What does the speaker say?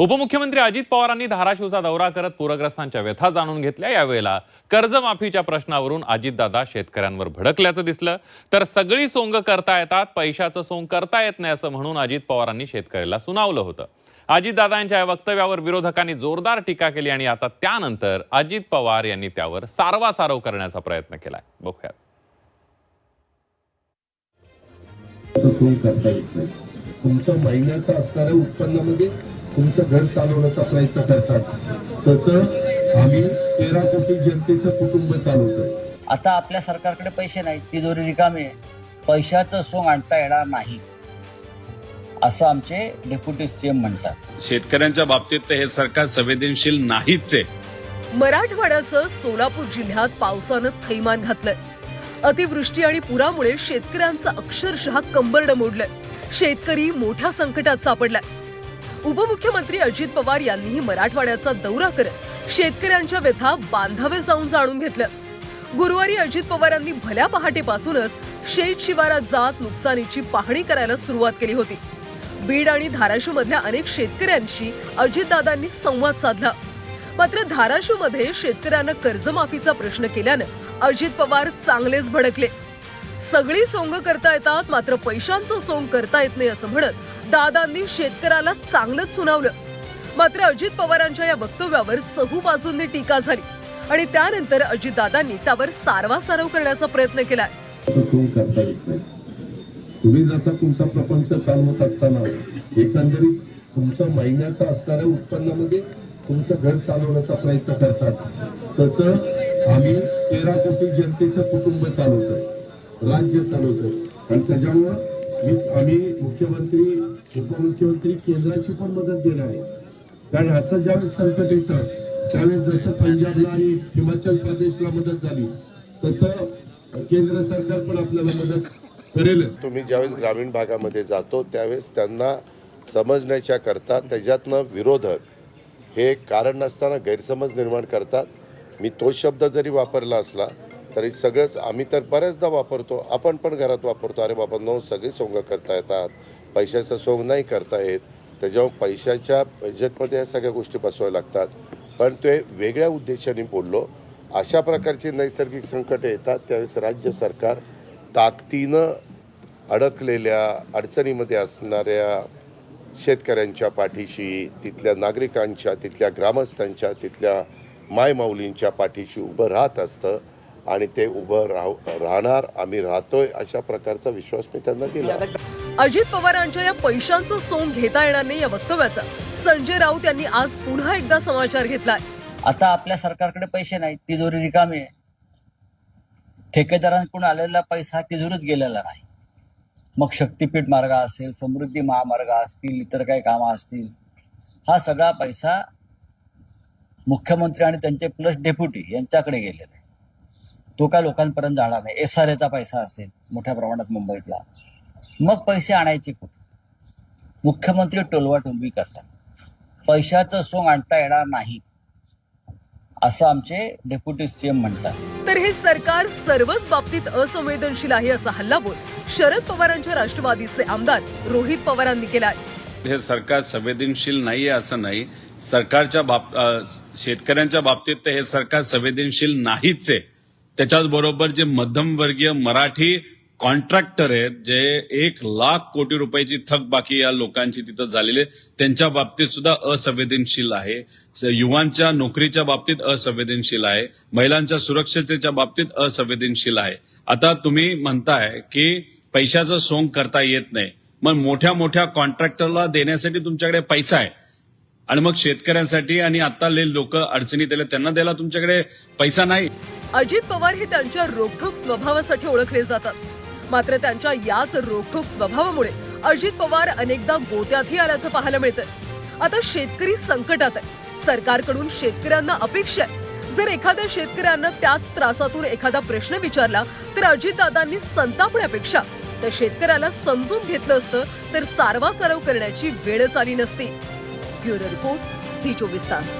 उपमुख्यमंत्री अजित पवारांनी धाराशिवचा दौरा करत पूरग्रस्तांच्या व्यथा जाणून घेतल्या. यावेळेला कर्जमाफीच्या प्रश्नावरून अजितदादा शेतकऱ्यांवर भडकल्याचं दिसलं. तर सगळी सोंग करता येतात पैशाचं सोंग करता येत नाही असं म्हणून अजित पवारांनी शेतकऱ्याला सुनावलं होतं. अजितदादांच्या या वक्तव्यावर विरोधकांनी जोरदार टीका केली आणि आता त्यानंतर अजित पवार यांनी त्यावर सारवासारव करण्याचा प्रयत्न केलाय. बघूयात. तुमच्या असणाऱ्या उत्पन्नामध्ये तुमचं घर चालवण्याचा प्रयत्न करतात. तसं आम्ही तेरा कोटी जनतेचं कुटुंब चालवतोय. आता आपल्या सरकारकडे पैसे नाहीत तिजोरी रिकामी आहे. पैशाचं सोंग आणता येणार नाही असं आमचे डेप्युटी सीएम म्हणतात. शेतकऱ्यांच्या बाबतीत तर हे सरकार संवेदनशील नाहीच आहे. मराठवाड्यासह सोलापूर जिल्ह्यात पावसानं थैमान घातलंय. अतिवृष्टी आणि पुरामुळे शेतकऱ्यांचं अक्षरशः कंबरड मोडलंय. शेतकरी मोठ्या संकटात सापडलाय. उपमुख्यमंत्री अजित पवार यांनीही मराठवाड्याचा दौरा करत शेतकऱ्यांच्या व्यथा बांधावे जाऊन जाणून घेतल्या गुरुवारी अजित पवारांनी भल्या पहाटेपासूनच शेत शिवारात जात नुकसानीची पाहणी करायला सुरुवात केली होती. बीड आणि धाराशिव मधल्या अनेक शेतकऱ्यांशी अजितदादांनी संवाद साधला. मात्र धाराशिवमध्ये शेतकऱ्यांना कर्जमाफीचा प्रश्न केल्यानं अजित पवार चांगलेच भडकले. सगळी सोंग करता येतात मात्र पैशांचं सोंग करता येत नाही असं म्हणत दादांनी शेतकऱ्याला चांगलंच सुनावलं. मात्र अजित पवारांच्या या वक्तव्यावर चहू बाजूंनी टीका झाली आणि त्यानंतर अजितदादांनी त्यावर सारवासारव करण्याचा प्रयत्न केलाय. तुम्ही जसा तुमचा प्रपंच चालवत असताना एकंदरीत तुमच्या महिन्याचा असणाऱ्या उत्पन्नामध्ये तुमचं घर चालवण्याचा प्रयत्न करतात. तसं आम्ही तेरा कोटी जनतेचं कुटुंब चालवतो राज्य चालवतोय आणि त्याच्यामुळं मी आम्ही मुख्यमंत्री उपमुख्यमंत्री केंद्राची पण मदत देणार आहे. कारण असं ज्यावेळेस संकट येतं त्यावेळेस जसं पंजाबला आणि हिमाचल प्रदेशला मदत झाली तसं केंद्र सरकार पण आपल्याला मदत करेलच. तुम्ही ज्यावेळेस ग्रामीण भागामध्ये जातो त्यावेळेस त्यांना समजण्याच्या करता त्याच्यातनं विरोधक हे कारण नसताना गैरसमज निर्माण करतात. मी तोच शब्द जरी वापरला असला तरी सगळंच आम्ही तर बऱ्याचदा वापरतो. आपण पण घरात वापरतो. अरे बाबा नो सगळे सोंग करता येतात. पैशाचं सोंग नाही करता येत. त्याच्यामुळे पैशाच्या बजेटमध्ये या सगळ्या गोष्टी बसवाव्या लागतात. पण ते वेगळ्या उद्देशाने बोललो. अशा प्रकारची नैसर्गिक संकटे येतात. त्यावेळेस राज्य सरकार ताकदीनं अडकलेल्या अडचणीमध्ये असणाऱ्या शेतकऱ्यांच्या पाठीशी तिथल्या नागरिकांच्या तिथल्या ग्रामस्थांच्या तिथल्या मायमाऊलींच्या पाठीशी उभं राहत असतं. आणि ते उभं राहू राहणार आम्ही राहतोय अशा प्रकारचा विश्वास मी त्यांना दिला. अजित पवारांच्या या पैशांचं सोंग घेता येणार नाही या वक्तव्याचा. संजय राऊत यांनी आज पुन्हा एकदा समाचार घेतलाय. आता आपल्या सरकारकडे पैसे नाहीत तिजोरी रिकामी आहे. ठेकेदारांकडून आलेला पैसा तिजोरीत गेलेला नाही. मग शक्तीपीठ मार्ग असेल समृद्धी महामार्ग असतील इतर काही कामं असतील हा सगळा पैसा मुख्यमंत्री आणि त्यांचे प्लस डेप्युटी यांच्याकडे गेलेला आहे. तो काय लोकांपर्यंत जाणार नाही. एस आर एचा पैसा असेल मोठ्या प्रमाणात मुंबईतला. मग पैसे आणायचे कुठे? मुख्यमंत्री टोलवा टोलवी करतात. पैशाचं सोंग आणता येणार नाही असं आमचे डेप्युटी सीएम म्हणतात. तर हे सरकार सर्वच बाबतीत असंवेदनशील आहे असा हल्लाबोल शरद पवारांच्या राष्ट्रवादीचे आमदार रोहित पवारांनी केलाय. हे सरकार संवेदनशील नाहीये असं नाही. सरकारच्या बाब अ, शेतकऱ्यांच्या बाबतीत तर हे सरकार संवेदनशील नाहीच आहे. त्याच्याच बरोबर जे मध्यमवर्गीय मराठी कॉन्ट्रॅक्टर आहेत जे एक लाख कोटी रुपयाची थकबाकी या लोकांची तिथं झालेली आहे, त्यांच्या बाबतीत सुद्धा असंवेदनशील आहे. युवांच्या नोकरीच्या बाबतीत असंवेदनशील आहे. महिलांच्या सुरक्षतेच्या बाबतीत असंवेदनशील आहे. आता तुम्ही म्हणताय की पैशाचं सोंग करता येत नाही. मग मोठ्या मोठ्या कॉन्ट्रॅक्टरला देण्यासाठी तुमच्याकडे पैसा आहे. आणि मग शेतकऱ्यांसाठी आणि आता लोक अडचणीत आले त्यांना द्यायला तुमच्याकडे पैसा नाही. अजित पवार हे त्यांच्या रोखठोक स्वभावासाठी ओळखले जातात. मात्र त्यांच्या याच रोखठोक स्वभावामुळे अजित पवार अनेकदा गोत्यातही आल्याचं पाहायला मिळतं आता शेतकरी संकटात आहे. सरकारकडून शेतकऱ्यांना अपेक्षा आहे. जर एखाद्या शेतकऱ्यांना त्याच त्रासातून एखादा प्रश्न विचारला तर अजितदादांनी संतापण्यापेक्षा त्या शेतकऱ्याला समजून घेतलं असतं तर सारवासारव करण्याची वेळच आली नसती. ब्युरो रिपोर्ट सी चोवीस तास.